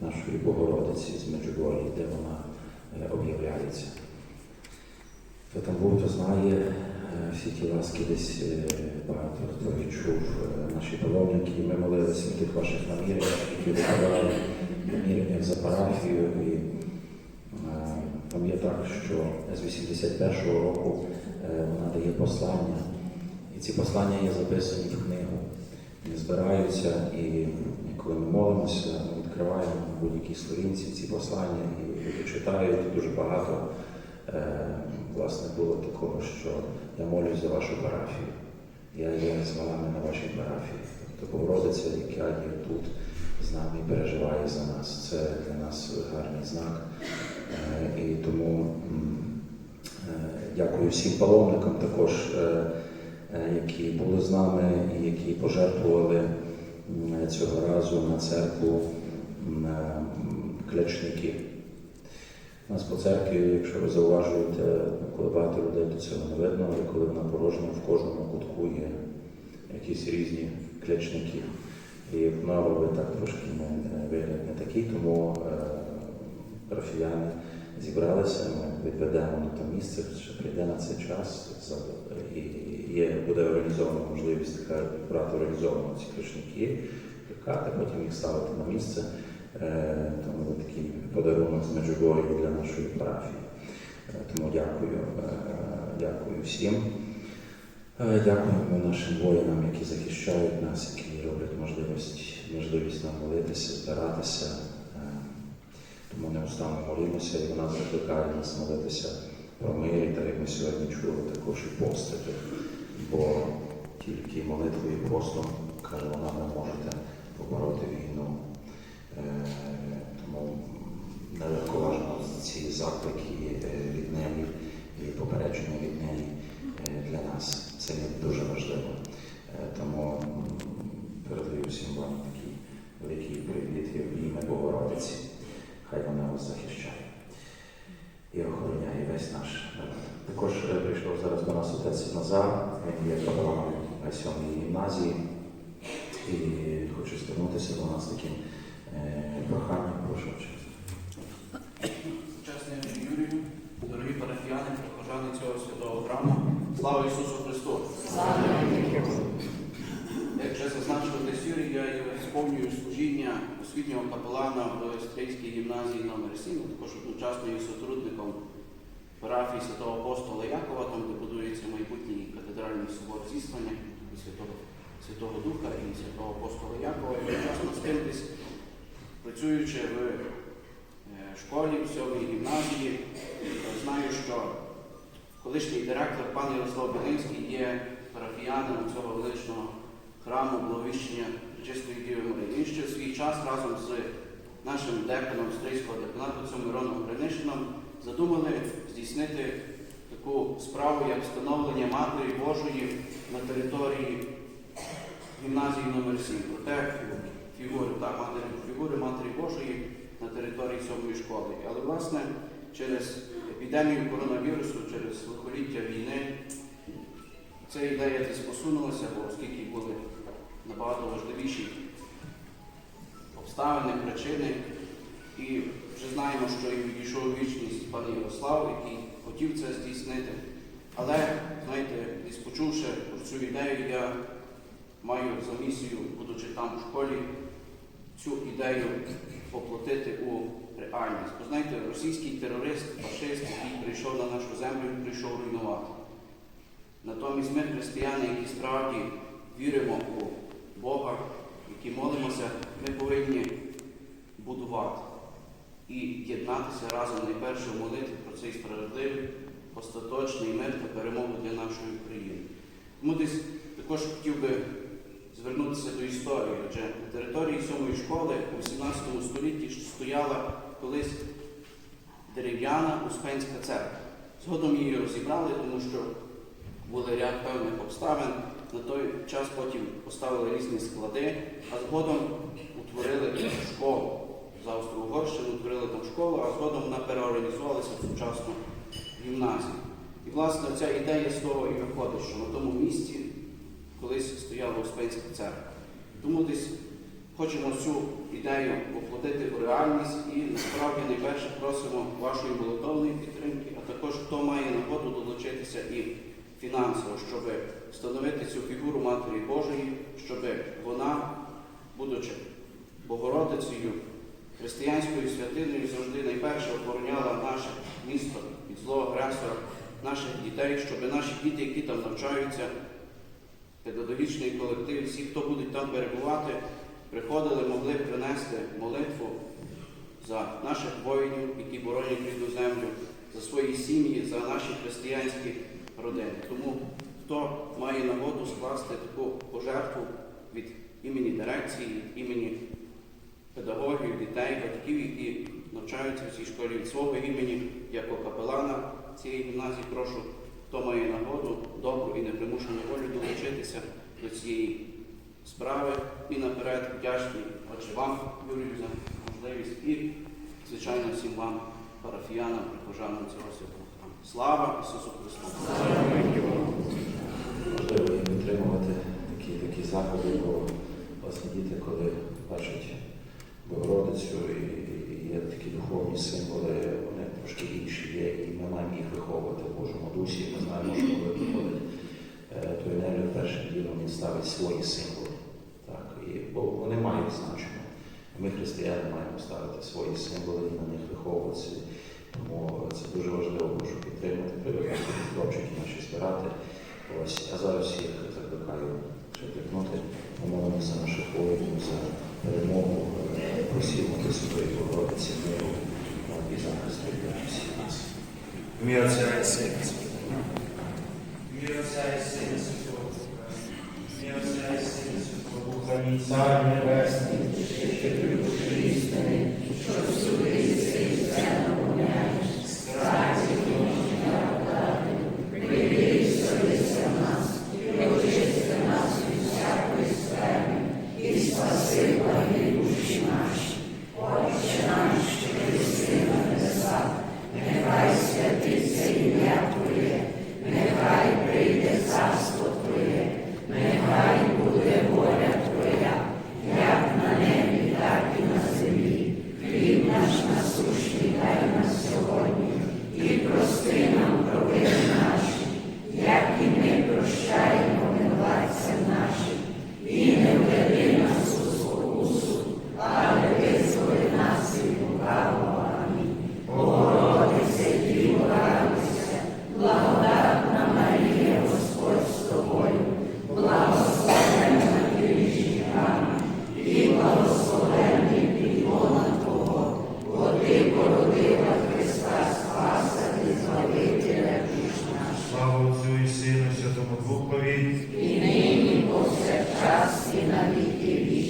нашої Богородиці з Меджугор'я, де вона е, об'являється. Був, знає, е, всі ті ласки десь е, багато хто відчув наші паломники. Ми молилися в тих ваших наміреннях, які ви давали, наміреннях за парафію. І там що з 81-го року вона дає послання, і ці послання є записані в книгу. Вони збираються, і коли ми молимося, відкриваємо на будь-якій сторінці ці послання і люди читають дуже багато. Е, власне, було такого, що я молюсь за вашу парафію. Я є з вами на вашій парафії. Тобто Богородиця, яка є тут з нами і переживає за нас. Це для нас гарний знак. Е, І тому е, дякую всім паломникам також, які були з нами і які пожертвували цього разу на церкву клячники. У нас по церкві, якщо ви зауважуєте, коли багато людей до цього не видно, але коли вона порожня, в кожному кутку є якісь різні клячники. І в Новові так трошки не вигляд не такий, тому е, парафіяни зібралися, ми відведемо на те місце, що прийде на цей час, і є, буде організована можливість така брати організовано ці клячники, плекати, потім їх ставити на місце. Е, Тому такий подарунок з Меджугор'я для нашої парафії. Е, Тому дякую, е, дякую всім. Дякуємо нашим воїнам, які захищають нас, які роблять можливість, можливість нам молитися, збиратися. Тому неустанно молимося, і вона закликає нас молитися про мир, і так як ми сьогодні чули, також і постити. Бо тільки молитвою і постом, каже вона, ви можете побороти війну. Е, Тому нелегковажно ці заклики е, від неї і попередження від неї е, для нас. Це дуже важливо. Тому передаю всім вам такий великий привіт і обійми Богородиці. Хай вона вас захищає і охороняє весь наш народ. Також прийшов зараз до нас отець Назар, він є капеланом сьомої гімназії і хочу звернутися до нас таким е, проханням, прошу вчити. Чесний Юрію, дорогі парафіяни, прихожани цього святого храму, слава Ісусу Христу! Як вже зазначив отець Юрій, я сповнюю служіння освітнього капелана в Стрийській гімназії номер 7, також одночасно є сотрудником парафії святого апостола Якова, там де будується майбутній катедральний собор зіслання і Святого, Святого Духа і святого апостола Якова. І одночасно з тим десь працюючи в е, школі, в сьомій гімназії, знаю, що колишній директор пан Ярослав Білинський є парафіянином цього величного храму Благовіщення Чистої Діви Марії. Ще в свій час разом з нашим деканом Стрийського деканату отцем Мироном Гринишином задумали здійснити таку справу, як встановлення Матері Божої на території гімназії номер 7 Проте фігури, так, матері, фігури Матері Божої на території сьомої школи. Але власне через епідемію коронавірусу, через лихоліття війни, ця ідея десь посунулася, бо оскільки були набагато важливіші обставини, причини. І вже знаємо, що і відійшов вічність пан Ярослав, який хотів це здійснити. Але, знаєте, десь почувши цю ідею, я маю за місію, будучи там у школі, цю ідею поплатити у реальність. Бо знаєте, російський терорист, фашист, який прийшов на нашу землю, він прийшов руйнувати. Натомість ми, християни, які справді віримо у Бога, які молимося, ми повинні будувати і єднатися разом найперше в молитві про цей справедливий, остаточний мир та перемогу для нашої України. Тому десь також хотів би звернутися до історії, адже на території сьомої школи у 17 столітті стояла колись дерев'яна Успенська церква. Згодом її розібрали, тому що були ряд певних обставин. На той час потім поставили різні склади, а згодом утворили школу. За Австро-Угорщину утворили там школу, а згодом вона переорганізувалася в сучасну гімназію. І, власне, ця ідея з того і виходить, що на тому місці колись стояла Успенська церква. Тому десь хочемо цю ідею воплотити у реальність і насправді найперше просимо вашої молитовної підтримки, а також хто має нагоду долучитися і фінансово, щоб встановити цю фігуру Матері Божої, щоб вона, будучи Богородицею, християнською святиною, завжди найперше охороняла наше місто від злого агресора, наших дітей, щоб наші діти, які там навчаються, педагогічний колектив, всі, хто будуть там перебувати, приходили, могли принести молитву за наших воїнів, які боронять рідну землю, за свої сім'ї, за наші християнські родини. Тому хто має нагоду скласти таку пожертву від імені дирекції, від імені педагогів, дітей, батьків, які навчаються в цій школі від свого імені, як капелана цієї гімназії, прошу, хто має нагоду, добру і непримушену волю долучитися до цієї справи і наперед вдячні отже вам, Юрію, за можливість і, звичайно, всім вам, парафіянам, прихожанам цього святого. Слава Ісусу Христу! Можливо, і підтримувати такі, такі заходи, бо власне діти, коли бачать Богородицю і, і є такі духовні символи, вони трошки інші є, і ми маємо їх виховувати Божому дусі. Ми знаємо, що коли приходить е, то енергію першим ділом він ставить свої символи. Так, і, бо вони мають значення. Ми, християни, маємо ставити свої символи і на них виховуватися. Тому це дуже важливо, прошу підтримати, привикати хлопчики наші збирати. Ось, а зараз всіх закликаю притикнути, помолимо за наших воїнів, за перемогу, просимо Пресвятої Богородиці, миру і захисту для всіх нас. Ім'я Отця і Сина Святого. Ім'я Отця і Сина Святого. Ім'я Отця і Сина Святого Духа. Амінь. Цар Небесний, що ти любиш істини, що судиться і землю. la